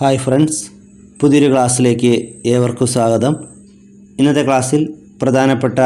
Hi friends പുതിയൊരു ക്ലാസ്സിലേക്ക് ഏവർക്കും സ്വാഗതം. ഇന്നത്തെ ക്ലാസ്സിൽ പ്രധാനപ്പെട്ട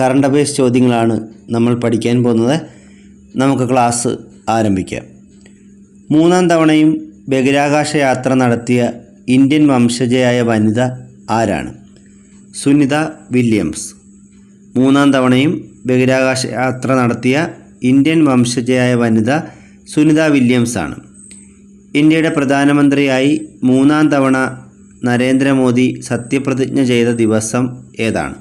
കറണ്ട് അഫയേഴ്സ് ചോദ്യങ്ങളാണ് നമ്മൾ പഠിക്കാൻ പോകുന്നത്. നമുക്ക് ക്ലാസ് ആരംഭിക്കാം. മൂന്നാം തവണയും ബഹിരാകാശ യാത്ര നടത്തിയ ഇന്ത്യൻ വംശജയായ വനിത ആരാണ്? സുനിത വില്യംസ്. മൂന്നാം തവണയും ബഹിരാകാശ യാത്ര നടത്തിയ ഇന്ത്യൻ വംശജയായ വനിത സുനിത വില്യംസ് ആണ്. ഇന്ത്യയുടെ പ്രധാനമന്ത്രിയായി മൂന്നാം തവണ നരേന്ദ്രമോദി സത്യപ്രതിജ്ഞ ചെയ്ത ദിവസം ഏതാണ്?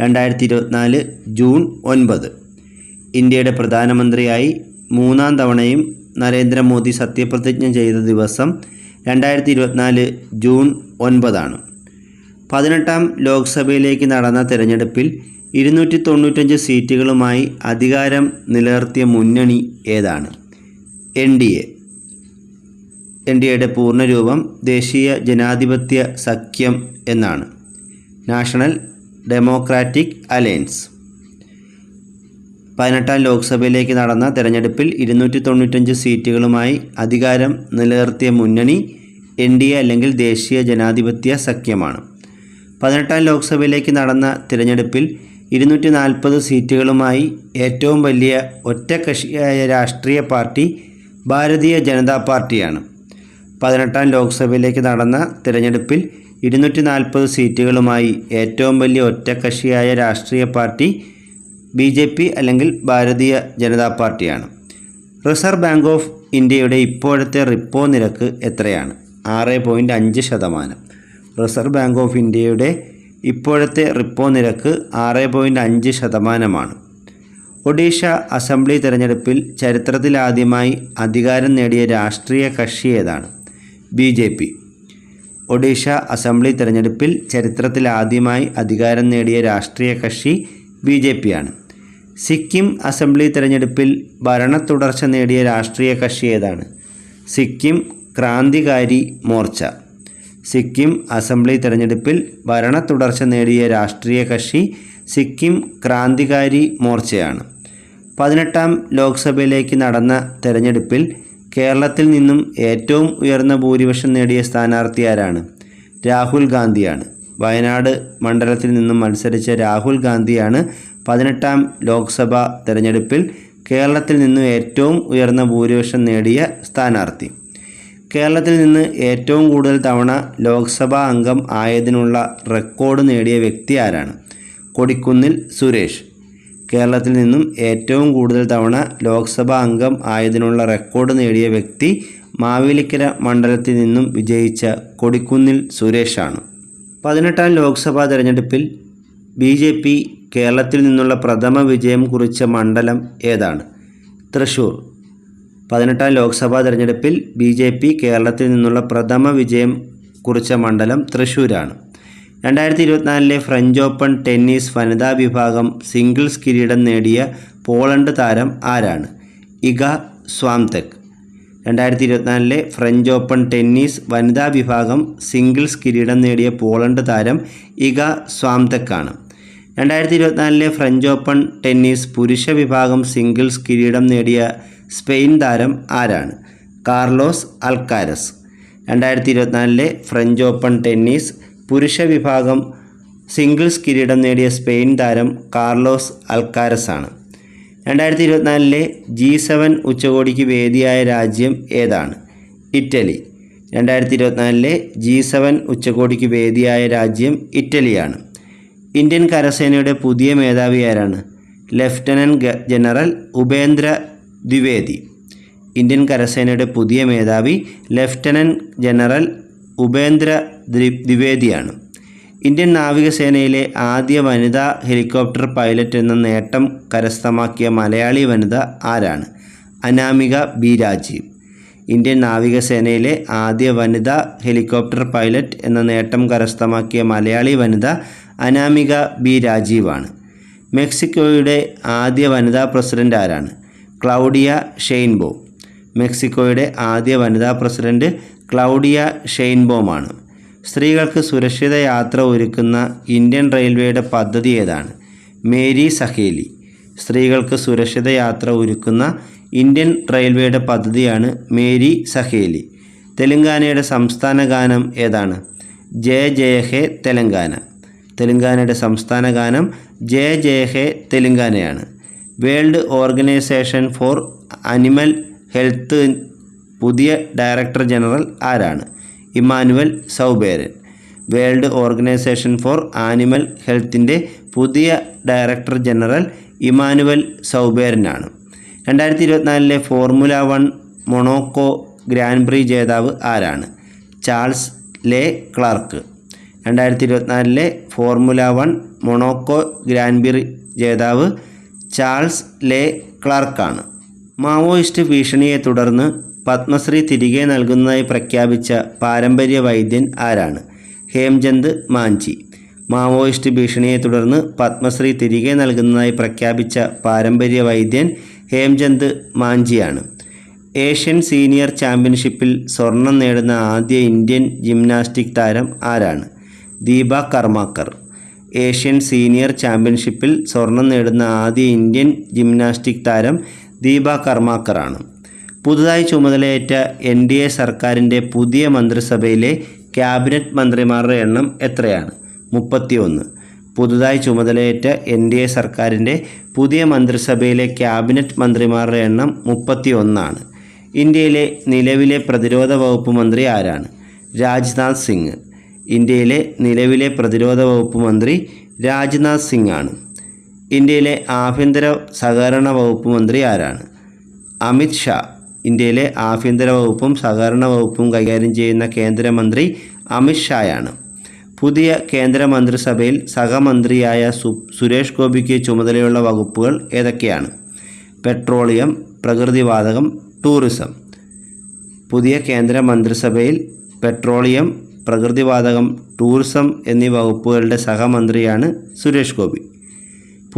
രണ്ടായിരത്തി ഇരുപത്തിനാല് ജൂൺ ഒൻപത്. ഇന്ത്യയുടെ പ്രധാനമന്ത്രിയായി മൂന്നാം തവണയും നരേന്ദ്രമോദി സത്യപ്രതിജ്ഞ ചെയ്ത ദിവസം രണ്ടായിരത്തി ഇരുപത്തിനാല് ജൂൺ ഒൻപതാണ്. പതിനെട്ടാം ലോക്സഭയിലേക്ക് നടന്ന തെരഞ്ഞെടുപ്പിൽ ഇരുന്നൂറ്റി തൊണ്ണൂറ്റഞ്ച് സീറ്റുകളുമായി അധികാരം നിലനിർത്തിയ മുന്നണി ഏതാണ്? N D A. N D എയുടെ പൂർണരൂപം ദേശീയ ജനാധിപത്യ സഖ്യം എന്നാണ്. National democratic alliance. പതിനെട്ടാം ലോക്സഭയിലേക്ക് നടന്ന തെരഞ്ഞെടുപ്പിൽ ഇരുന്നൂറ്റി തൊണ്ണൂറ്റഞ്ച് സീറ്റുകളുമായി അധികാരം നിലനിർത്തിയ മുന്നണി എൻ ഡി എ അല്ലെങ്കിൽ ദേശീയ ജനാധിപത്യ സഖ്യമാണ്. പതിനെട്ടാം ലോക്സഭയിലേക്ക് നടന്ന തിരഞ്ഞെടുപ്പിൽ ഇരുന്നൂറ്റി നാൽപ്പത് സീറ്റുകളുമായി ഏറ്റവും വലിയ ഒറ്റക്കക്ഷിയായ രാഷ്ട്രീയ പാർട്ടി ഭാരതീയ ജനതാ പാർട്ടിയാണ്. പതിനെട്ടാം ലോക്സഭയിലേക്ക് നടന്ന തിരഞ്ഞെടുപ്പിൽ ഇരുന്നൂറ്റി നാൽപ്പത് സീറ്റുകളുമായി ഏറ്റവും വലിയ ഒറ്റക്കക്ഷിയായ രാഷ്ട്രീയ പാർട്ടി ബി ജെ പി അല്ലെങ്കിൽ ഭാരതീയ ജനതാ പാർട്ടിയാണ്. റിസർവ് ബാങ്ക് ഓഫ് ഇന്ത്യയുടെ ഇപ്പോഴത്തെ റിപ്പോ നിരക്ക് എത്രയാണ്? ആറ് പോയിന്റ് അഞ്ച് ശതമാനം. റിസർവ് ബാങ്ക് ഓഫ് ഇന്ത്യയുടെ ഇപ്പോഴത്തെ റിപ്പോ നിരക്ക് ആറ് പോയിന്റ് അഞ്ച് ശതമാനമാണ്. ഒഡീഷ അസംബ്ലി തെരഞ്ഞെടുപ്പിൽ ചരിത്രത്തിലാദ്യമായി അധികാരം നേടിയ രാഷ്ട്രീയ കക്ഷി ഏതാണ്? B J P. Odisha assembly തെരഞ്ഞെടുപ്പിൽ ചരിത്രത്തിലാദ്യമായി അധികാരം നേടിയ രാഷ്ട്രീയ കക്ഷി ബി ജെ പി ആണ്. സിക്കിം അസംബ്ലി തെരഞ്ഞെടുപ്പിൽ ഭരണ തുടർച്ച നേടിയ രാഷ്ട്രീയ കക്ഷി ഏതാണ്? സിക്കിം ക്രാന്തികാരി മോർച്ച. സിക്കിം അസംബ്ലി തെരഞ്ഞെടുപ്പിൽ ഭരണ തുടർച്ച നേടിയ രാഷ്ട്രീയ കക്ഷി സിക്കിം ക്രാന്തികാരി മോർച്ചയാണ്. പതിനെട്ടാം ലോക്സഭയിലേക്ക് നടന്ന തെരഞ്ഞെടുപ്പിൽ കേരളത്തിൽ നിന്നും ഏറ്റവും ഉയർന്ന ഭൂരിപക്ഷം നേടിയ സ്ഥാനാർത്ഥി ആരാണ് രാഹുൽ ഗാന്ധിയാണ്. വയനാട് മണ്ഡലത്തിൽ നിന്നും മത്സരിച്ച രാഹുൽ ഗാന്ധിയാണ് പതിനെട്ടാം ലോക്സഭാ തെരഞ്ഞെടുപ്പിൽ കേരളത്തിൽ നിന്നും ഏറ്റവും ഉയർന്ന ഭൂരിപക്ഷം നേടിയ സ്ഥാനാർത്ഥി. കേരളത്തിൽ നിന്ന് ഏറ്റവും കൂടുതൽ തവണ ലോക്സഭാ അംഗം ആയതിനുള്ള റെക്കോർഡ് നേടിയ വ്യക്തി ആരാണ്? കൊടിക്കുന്നിൽ സുരേഷ്. കേരളത്തിൽ നിന്നും ഏറ്റവും കൂടുതൽ തവണ ലോക്സഭാ അംഗം ആയതിനുള്ള റെക്കോർഡ് നേടിയ വ്യക്തി മാവേലിക്കര മണ്ഡലത്തിൽ നിന്നും വിജയിച്ച കൊടിക്കുന്നിൽ സുരേഷാണ്. പതിനെട്ടാം ലോക്സഭാ തെരഞ്ഞെടുപ്പിൽ ബി ജെ പി കേരളത്തിൽ നിന്നുള്ള പ്രഥമ വിജയം കുറിച്ച മണ്ഡലം ഏതാണ്? തൃശൂർ. പതിനെട്ടാം ലോക്സഭാ തെരഞ്ഞെടുപ്പിൽ ബി ജെ പി കേരളത്തിൽ നിന്നുള്ള പ്രഥമ വിജയം കുറിച്ച മണ്ഡലം തൃശ്ശൂരാണ് രണ്ടായിരത്തി ഇരുപത്തിനാലിലെ ഫ്രഞ്ച് ഓപ്പൺ ടെന്നീസ് വനിതാ വിഭാഗം സിംഗിൾസ് കിരീടം നേടിയ പോളണ്ട് താരം ആരാണ്? Iga Swiatek. രണ്ടായിരത്തി ഇരുപത്തിനാലിലെ ഫ്രഞ്ച് ഓപ്പൺ ടെന്നീസ് വനിതാ വിഭാഗം സിംഗിൾസ് കിരീടം നേടിയ പോളണ്ട് താരം ഇഗ സ്വാംതെക് ആണ് രണ്ടായിരത്തി ഇരുപത്തിനാലിലെ ഫ്രഞ്ച് ഓപ്പൺ ടെന്നീസ് പുരുഷ വിഭാഗം സിംഗിൾസ് കിരീടം നേടിയ സ്പെയിൻ താരം ആരാണ്? Carlos Alcaraz. രണ്ടായിരത്തി ഇരുപത്തിനാലിലെ ഫ്രഞ്ച് ഓപ്പൺ ടെന്നീസ് പുരുഷ വിഭാഗം സിംഗിൾസ് കിരീടം നേടിയ സ്പെയിൻ താരം കാർലോസ് അൽക്കാരസ് ആണ് രണ്ടായിരത്തി ഇരുപത്തിനാലിലെ ജി സെവൻ ഉച്ചകോടിക്ക് വേദിയായ രാജ്യം ഏതാണ്? ഇറ്റലി. രണ്ടായിരത്തി ഇരുപത്തിനാലിലെ ജി സെവൻ ഉച്ചകോടിക്ക് വേദിയായ രാജ്യം ഇറ്റലിയാണ്. ഇന്ത്യൻ കരസേനയുടെ പുതിയ മേധാവി ആരാണ്? Lieutenant general Upendra Dwivedi. Indian കരസേനയുടെ പുതിയ മേധാവി ലഫ്റ്റനന്റ് ജനറൽ ഉപേന്ദ്ര ദ്വിവേദിയാണ്. ഇന്ത്യൻ നാവികസേനയിലെ ആദ്യ വനിതാ ഹെലികോപ്റ്റർ പൈലറ്റ് എന്ന നേട്ടം കരസ്ഥമാക്കിയ മലയാളി വനിത ആരാണ്? അനാമിക ബി രാജീവ്. ഇന്ത്യൻ നാവികസേനയിലെ ആദ്യ വനിതാ ഹെലികോപ്റ്റർ പൈലറ്റ് എന്ന നേട്ടം കരസ്ഥമാക്കിയ മലയാളി വനിത അനാമിക ബി രാജീവാണ്. മെക്സിക്കോയുടെ ആദ്യ വനിതാ പ്രസിഡന്റ് ആരാണ്? ക്ലൗഡിയ ഷെയ്ൻബോ. മെക്സിക്കോയുടെ ആദ്യ വനിതാ പ്രസിഡന്റ് ക്ലൗഡിയ ഷെയ്ൻബോമാണ്. സ്ത്രീകൾക്ക് സുരക്ഷിത യാത്ര ഒരുക്കുന്ന ഇന്ത്യൻ റെയിൽവേയുടെ പദ്ധതി ഏതാണ്? മേരി സഹേലി. സ്ത്രീകൾക്ക് സുരക്ഷിത യാത്ര ഒരുക്കുന്ന ഇന്ത്യൻ റെയിൽവേയുടെ പദ്ധതിയാണ് മേരി സഹേലി. തെലങ്കാനയുടെ സംസ്ഥാന ഗാനം ഏതാണ്? ജയ ജയ ഹേ തെലങ്കാന. തെലങ്കാനയുടെ സംസ്ഥാന ഗാനം Jaya Jaya He തെലുങ്കാനയാണ്. World organisation for animal health പുതിയ ഡയറക്ടർ ജനറൽ ആരാണ്? Emmanuel Soubeyran world organisation for animal ഹെൽത്തിന്റെ പുതിയ ഡയറക്ടർ ജനറൽ ഇമാനുവൽ സൗബേരനാണ്. രണ്ടായിരത്തി ഇരുപത്തിനാലിലെ formula one Monaco grand prix ജേതാവ് ആരാണ്? Charles Leclerc. രണ്ടായിരത്തി ഇരുപത്തിനാലിലെ formula one Monaco grand prix ജേതാവ് ചാൾസ് ലേ ക്ലാർക്കാണ്. മാവോയിസ്റ്റ് ഭീഷണിയെ തുടർന്ന് പത്മശ്രീ തിരികെ നൽകുന്നതായി പ്രഖ്യാപിച്ച പാരമ്പര്യ വൈദ്യൻ ആരാണ്? ഹേംചന്ദ് മാഞ്ചി. മാവോയിസ്റ്റ് ഭീഷണിയെ തുടർന്ന് പത്മശ്രീ തിരികെ നൽകുന്നതായി പ്രഖ്യാപിച്ച പാരമ്പര്യ വൈദ്യൻ ഹേംചന്ദ് മാഞ്ചിയാണ്. ഏഷ്യൻ സീനിയർ ചാമ്പ്യൻഷിപ്പിൽ സ്വർണം നേടുന്ന ആദ്യ ഇന്ത്യൻ ജിംനാസ്റ്റിക് താരം ആരാണ്? ദീപ കർമാക്കർ. ഏഷ്യൻ സീനിയർ ചാമ്പ്യൻഷിപ്പിൽ സ്വർണം നേടുന്ന ആദ്യ ഇന്ത്യൻ ജിംനാസ്റ്റിക് താരം ദീപ കർമാക്കറാണ്. പുതുതായി ചുമതലയേറ്റ എൻ ഡി എ സർക്കാരിന്റെ പുതിയ മന്ത്രിസഭയിലെ ക്യാബിനറ്റ് മന്ത്രിമാരുടെ എണ്ണം എത്രയാണ്? മുപ്പത്തിയൊന്ന്. പുതുതായി ചുമതലയേറ്റ എൻ ഡി എ സർക്കാരിന്റെ പുതിയ മന്ത്രിസഭയിലെ ക്യാബിനറ്റ് മന്ത്രിമാരുടെ എണ്ണം മുപ്പത്തി ഒന്നാണ് ഇന്ത്യയിലെ നിലവിലെ പ്രതിരോധ വകുപ്പ് മന്ത്രി ആരാണ്? രാജ്നാഥ് സിംഗ്. ഇന്ത്യയിലെ നിലവിലെ പ്രതിരോധ വകുപ്പ് മന്ത്രി രാജ്നാഥ് സിംഗ് ആണ്. ഇന്ത്യയിലെ ആഭ്യന്തര സഹകരണ വകുപ്പ് മന്ത്രി ആരാണ്? അമിത് ഷാ. ഇന്ത്യയിലെ ആഭ്യന്തര വകുപ്പും സഹകരണ വകുപ്പും കൈകാര്യം ചെയ്യുന്ന കേന്ദ്രമന്ത്രി അമിത്ഷായാണ് പുതിയ കേന്ദ്രമന്ത്രിസഭയിൽ സഹമന്ത്രിയായ സു സുരേഷ് ഗോപിക്ക് ചുമതലയുള്ള വകുപ്പുകൾ ഏതൊക്കെയാണ്? പെട്രോളിയം പ്രകൃതിവാതകം ടൂറിസം. പുതിയ കേന്ദ്രമന്ത്രിസഭയിൽ പെട്രോളിയം പ്രകൃതിവാതകം ടൂറിസം എന്നീ വകുപ്പുകളുടെ സഹമന്ത്രിയാണ് സുരേഷ് ഗോപി.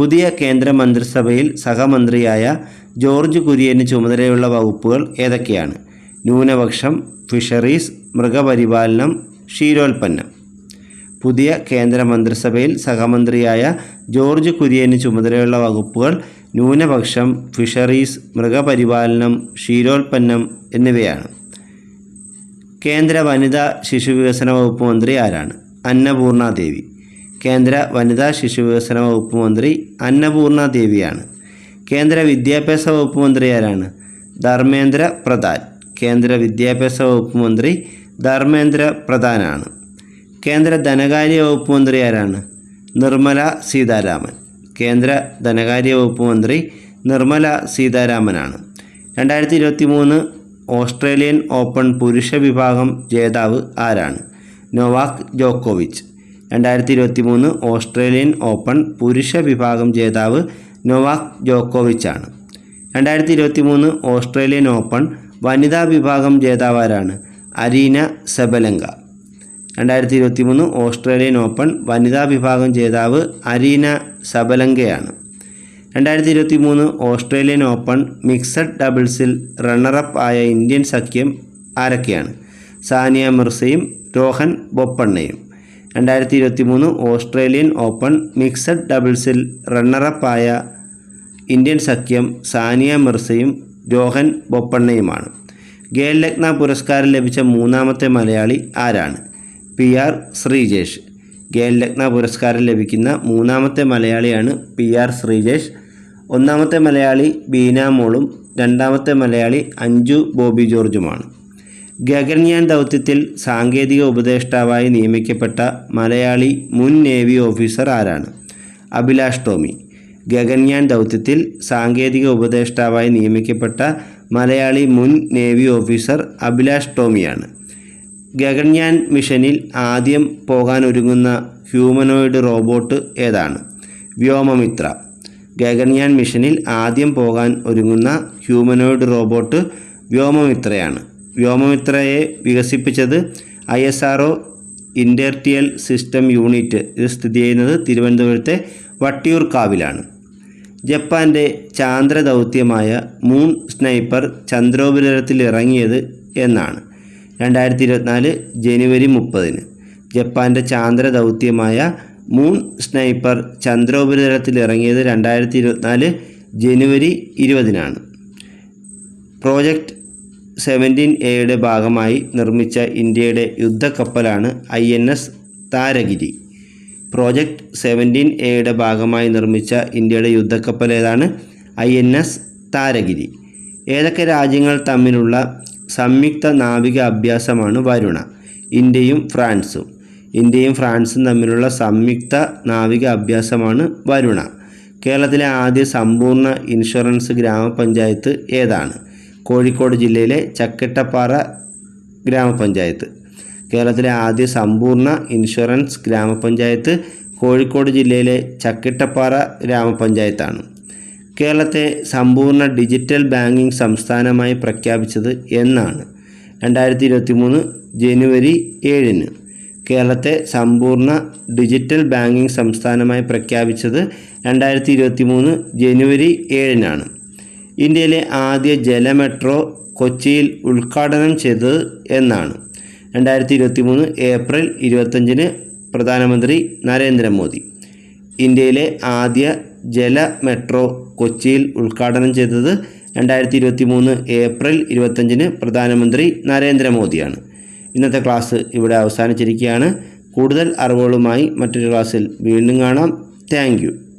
പുതിയ കേന്ദ്ര മന്ത്രിസഭയിൽ സഹമന്ത്രിയായ ജോർജ് കുര്യന് ചുമതലയുള്ള വകുപ്പുകൾ ഏതൊക്കെയാണ്? ന്യൂനപക്ഷം ഫിഷറീസ് മൃഗപരിപാലനം ക്ഷീരോൽപ്പന്നം. പുതിയ കേന്ദ്ര മന്ത്രിസഭയിൽ സഹമന്ത്രിയായ ജോർജ് കുര്യന് ചുമതലയുള്ള വകുപ്പുകൾ ന്യൂനപക്ഷം ഫിഷറീസ് മൃഗപരിപാലനം ക്ഷീരോൽപ്പന്നം എന്നിവയാണ്. കേന്ദ്ര വനിതാ ശിശുവികസന വകുപ്പ് മന്ത്രി ആരാണ്? അന്നപൂർണ ദേവി കേന്ദ്ര വനിതാ ശിശു വികസന വകുപ്പ് മന്ത്രി അന്നപൂർണ ദേവിയാണ്. കേന്ദ്ര വിദ്യാഭ്യാസ വകുപ്പ് മന്ത്രി ആരാണ്? ധർമ്മേന്ദ്ര പ്രധാൻ. കേന്ദ്ര വിദ്യാഭ്യാസ വകുപ്പ് മന്ത്രി ധർമ്മേന്ദ്ര പ്രധാനാണ്. കേന്ദ്ര ധനകാര്യ വകുപ്പ് മന്ത്രി ആരാണ്? നിർമ്മല സീതാരാമൻ. കേന്ദ്ര ധനകാര്യ വകുപ്പ് മന്ത്രി നിർമ്മല സീതാരാമനാണ്. രണ്ടായിരത്തി ഇരുപത്തി മൂന്ന് ഓസ്ട്രേലിയൻ ഓപ്പൺ പുരുഷ വിഭാഗം ജേതാവ് ആരാണ്? നോവാക് ജോക്കോവിച്ച്. രണ്ടായിരത്തി ഇരുപത്തി മൂന്ന് ഓസ്ട്രേലിയൻ ഓപ്പൺ പുരുഷ വിഭാഗം ജേതാവ് നൊവാക് ജോക്കോവിച്ചാണ്. രണ്ടായിരത്തി ഇരുപത്തി മൂന്ന് ഓസ്ട്രേലിയൻ ഓപ്പൺ വനിതാ വിഭാഗം ജേതാവാരാണ് അരീന സെബലങ്ക. രണ്ടായിരത്തി ഇരുപത്തി മൂന്ന് ഓസ്ട്രേലിയൻ ഓപ്പൺ വനിതാ വിഭാഗം ജേതാവ് അരീന സബലങ്കയാണ്. രണ്ടായിരത്തി ഇരുപത്തി മൂന്ന് ഓസ്ട്രേലിയൻ ഓപ്പൺ മിക്സഡ് ഡബിൾസിൽ റണ്ണറപ്പ് ആയ ഇന്ത്യൻ സഖ്യം ആരൊക്കെയാണ്? സാനിയ മിർസയും രോഹൻ ബൊപ്പണ്ണയും. രണ്ടായിരത്തി ഇരുപത്തി മൂന്ന് ഓസ്ട്രേലിയൻ ഓപ്പൺ മിക്സഡ് ഡബിൾസിൽ റണ്ണറപ്പായ ഇന്ത്യൻ സഖ്യം സാനിയ മിർസയും രോഹൻ ബൊപ്പണ്ണയുമാണ്. ഗേൽ രത്ന പുരസ്കാരം ലഭിച്ച മൂന്നാമത്തെ മലയാളി ആരാണ്? P R Sreejesh. Girl Ratna പുരസ്കാരം ലഭിക്കുന്ന മൂന്നാമത്തെ മലയാളിയാണ് പി ആർ ശ്രീജേഷ്. ഒന്നാമത്തെ മലയാളി ബീന മോളും രണ്ടാമത്തെ മലയാളി അഞ്ജു ബോബി ജോർജുമാണ്. ഗഗൻയാൻ ദൗത്യത്തിൽ സാങ്കേതിക ഉപദേഷ്ടാവായി നിയമിക്കപ്പെട്ട മലയാളി മുൻ നേവി ഓഫീസർ ആരാണ്? അഭിലാഷ് ടോമി. ഗഗൻയാൻ ദൗത്യത്തിൽ സാങ്കേതിക ഉപദേഷ്ടാവായി നിയമിക്കപ്പെട്ട മലയാളി മുൻ നേവി ഓഫീസർ അഭിലാഷ് ടോമിയാണ്. ഗഗൻയാൻ മിഷനിൽ ആദ്യം പോകാൻ ഒരുങ്ങുന്ന ഹ്യൂമനോയിഡ് റോബോട്ട് ഏതാണ്? വ്യോമമിത്ര. ഗഗൻയാൻ മിഷനിൽ ആദ്യം പോകാൻ ഒരുങ്ങുന്ന ഹ്യൂമനോയിഡ് റോബോട്ട് വ്യോമമിത്രയാണ്. വ്യോമമിത്രയെ വികസിപ്പിച്ചത് I S R O inertial system unit. ഇത് സ്ഥിതി ചെയ്യുന്നത് തിരുവനന്തപുരത്തെ വട്ടിയൂർക്കാവിലാണ്. ജപ്പാന്റെ ചാന്ദ്ര ദൗത്യമായ മൂൺ സ്നൈപ്പർ ചന്ദ്രോപരിതലത്തിൽ ഇറങ്ങിയത് എന്നാണ്. രണ്ടായിരത്തി ഇരുപത്തിനാല് ജനുവരി മുപ്പതിന് ജപ്പാന്റെ ചാന്ദ്ര ദൗത്യമായ മൂൺ സ്നൈപ്പർ ചന്ദ്രോപരിതലത്തിൽ ഇറങ്ങിയത് രണ്ടായിരത്തി ഇരുപത്തിനാല് ജനുവരി ഇരുപതിനാണ്. പ്രോജക്റ്റ് സെവന്റീൻ എയുടെ ഭാഗമായി നിർമ്മിച്ച ഇന്ത്യയുടെ യുദ്ധക്കപ്പലാണ് I N S Taragiri. Project seventeen എയുടെ ഭാഗമായി നിർമ്മിച്ച ഇന്ത്യയുടെ യുദ്ധക്കപ്പൽ ഏതാണ്? I N S Taragiri. ഏതൊക്കെ രാജ്യങ്ങൾ തമ്മിലുള്ള സംയുക്ത നാവിക അഭ്യാസമാണ് വരുണ? ഇന്ത്യയും ഫ്രാൻസും. ഇന്ത്യയും ഫ്രാൻസും തമ്മിലുള്ള സംയുക്ത നാവിക അഭ്യാസമാണ് വരുണ. കേരളത്തിലെ ആദ്യ സമ്പൂർണ ഇൻഷുറൻസ് ഗ്രാമപഞ്ചായത്ത് ഏതാണ്? കോഴിക്കോട് ജില്ലയിലെ ചക്കിട്ടപ്പാറ ഗ്രാമപഞ്ചായത്ത്. കേരളത്തിലെ ആദ്യ സമ്പൂർണ ഇൻഷുറൻസ് ഗ്രാമപഞ്ചായത്ത് കോഴിക്കോട് ജില്ലയിലെ ചക്കിട്ടപ്പാറ ഗ്രാമപഞ്ചായത്താണ്. കേരളത്തെ സമ്പൂർണ ഡിജിറ്റൽ ബാങ്കിംഗ് സംസ്ഥാനമായി പ്രഖ്യാപിച്ചത് എന്നാണ്. രണ്ടായിരത്തി ഇരുപത്തി മൂന്ന് ജനുവരി ഏഴിന് കേരളത്തെ സമ്പൂർണ ഡിജിറ്റൽ ബാങ്കിംഗ് സംസ്ഥാനമായി പ്രഖ്യാപിച്ചത് രണ്ടായിരത്തി ഇരുപത്തി മൂന്ന് ജനുവരി ഏഴിനാണ്. ഇന്ത്യയിലെ ആദ്യ ജല മെട്രോ കൊച്ചിയിൽ ഉദ്ഘാടനം ചെയ്തത് എന്നാണ്. രണ്ടായിരത്തി ഇരുപത്തി മൂന്ന് ഏപ്രിൽ ഇരുപത്തഞ്ചിന് പ്രധാനമന്ത്രി നരേന്ദ്രമോദി ഇന്ത്യയിലെ ആദ്യ ജല മെട്രോ കൊച്ചിയിൽ ഉദ്ഘാടനം ചെയ്തത് രണ്ടായിരത്തി ഇരുപത്തി മൂന്ന് ഏപ്രിൽ ഇരുപത്തഞ്ചിന് പ്രധാനമന്ത്രി നരേന്ദ്രമോദിയാണ്. ഇന്നത്തെ ക്ലാസ് ഇവിടെ അവസാനിച്ചിരിക്കുകയാണ്. കൂടുതൽ അറിവുകളുമായി മറ്റൊരു ക്ലാസ്സിൽ വീണ്ടും കാണാം. താങ്ക്